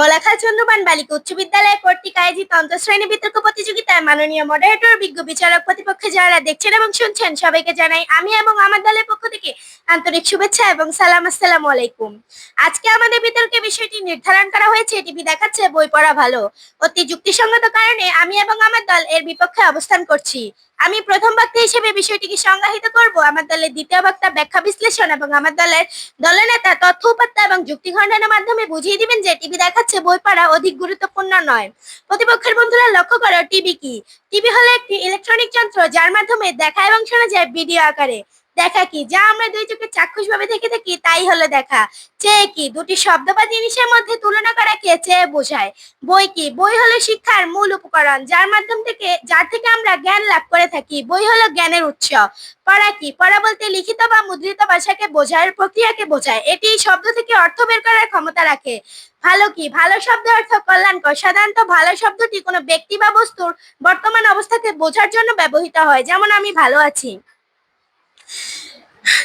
বলাখাল চন্দ্রবান বালিকা উচ্চ বিদ্যালয় কর্তৃক আয়োজিত অন্তঃশ্রেণী বিতর্ক প্রতিযোগিতায় মাননীয় মডারেটর বিজ্ঞ বিচারক প্রতিপক্ষে যারা দেখছেন এবং শুনছেন, সবাইকে জানাই, আমি এবং আমার দলের পক্ষ থেকে আন্তরিক শুভেচ্ছা এবং সালাম, আসসালামু আলাইকুম। আজকে আমাদের বিতর্কে বিষয়টি নির্ধারণ করা হয়েছে টিভি দেখাচ্ছে, বই পড়া ভালো। অতি যুক্তিসঙ্গত কারণে আমি এবং আমার দল এর বিপক্ষে অবস্থান করছি। আমি প্রথম বক্তা হিসেবে বিষয়টিকে সংজ্ঞায়িত করব। আমার দলের দ্বিতীয় বক্তা ব্যাখ্যা বিশ্লেষণ এবং আমার দলের দলনেতা তথ্য, উপাত্ত এবং যুক্তি খণ্ডনের মাধ্যমে বুঝিয়ে দিবেন যে টিভি দেখাচ্ছে, বই পড়া অধিক গুরুত্বপূর্ণ নয়। প্রতিপক্ষের বন্ধুরা লক্ষ্য করো, টিভি কি? টিভি হলো একটি ইলেকট্রনিক যন্ত্র, যার মাধ্যমে দেখা এবং শোনা যায় ভিডিও আকারে। দেখা কি? যা আমরা দুই চোখে চাক্ষুষ ভাবে দেখে থাকি, তাই হলো দেখা। চেয়ে কি? দুটি শব্দ বা জিনিসের মধ্যে তুলনা করা কে? চেয়ে বোঝায়। বই কি? বই হলো শিক্ষার মূল উপকরণ, যার মাধ্যম থেকে যার থেকে আমরা জ্ঞান লাভ করে থাকি। বই হলো জ্ঞানের উৎস। পড়া কি? পড়া বলতে লিখিত বা মুদ্রিত ভাষাকে বোঝার প্রক্রিয়াকে বোঝায়। এটি শব্দ থেকে অর্থ বের করার ক্ষমতা রাখে। ভালো কি? ভালো শব্দের অর্থ কল্যাণকর। সাধারণত ভালো শব্দটি কোনো ব্যক্তি বা বস্তুর বর্তমান অবস্থাকে বোঝার জন্য ব্যবহৃত হয়। যেমন আমি ভালো আছি।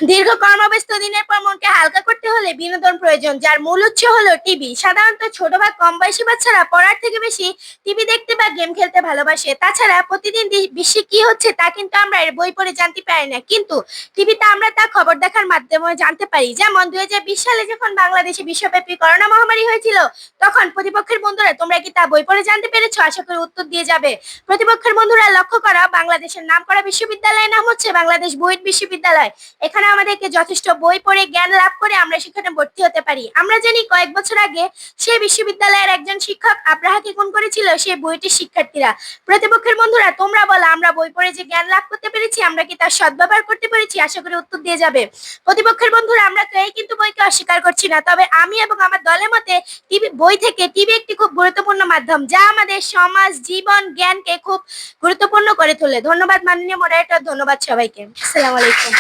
দীর্ঘ কর্মব্যস্ত দিনের পর মনকে হালকা করতে হলে বিনোদন প্রয়োজন, যার মূল উৎস হলো টিভি। সাধারণত ছোট বা কম বয়সী বাচ্চারা পড়ার থেকে বেশি টিভি দেখতে বা গেম খেলতে ভালোবাসে। তাছাড়া প্রতিদিন বিশ্বে কি হচ্ছে তা কিন্তু আমরা বই পড়ে জানতে পারি না। কিন্তু টিভিতে আমরা তা খবর দেখার মাধ্যমে জানতে পারি। যেমন দুই হাজার বিশ সালে যখন বাংলাদেশে বিশ্বব্যাপী করোনা মহামারী হয়েছিল, তখন প্রতিপক্ষের বন্ধুরা, তোমরা কি তা বই পড়ে জানতে পেরেছ? আশা করি উত্তর দিয়ে যাবে। প্রতিপক্ষের বন্ধুরা লক্ষ্য করা, বাংলাদেশের নাম করা বিশ্ববিদ্যালয়ের নাম হচ্ছে বাংলাদেশ বুয়েট বিশ্ববিদ্যালয়। এখানে আমাদেরকে যথেষ্ট বই পড়ে, জ্ঞান লাভ করে আমরা সেখানে ভর্তি হতে পারি। আমরা জানি কয়েক বছর আগে সেই বিশ্ববিদ্যালয়ের একজন শিক্ষক আব্রাহাকে খুন করেছিল, সেই বইটির শিক্ষার্থীরা। প্রতিপক্ষের বন্ধুরা, তোমরা বলো, আমরা বই পড়ে যে জ্ঞান লাভ করতে পেরেছি, আমরা কি তার সদ্ব্যবহার করতে পেরেছি? আশা করি উত্তর দিয়ে যাবে। প্রতিপক্ষের বন্ধুরা, আমরা কেউই কিন্তু বইকে অস্বীকার করছি না, তবে আমি এবং আমার দলের মতে টিভি, বই থেকে টিভি একটি খুব গুরুত্বপূর্ণ মাধ্যম, যা আমাদের সমাজ, জীবন, জ্ঞানকে খুব গুরুত্বপূর্ণ করে তোলে। ধন্যবাদ মাননীয় মডারেটর ধন্যবাদ সবাইকে। আসসালামু আলাইকুম।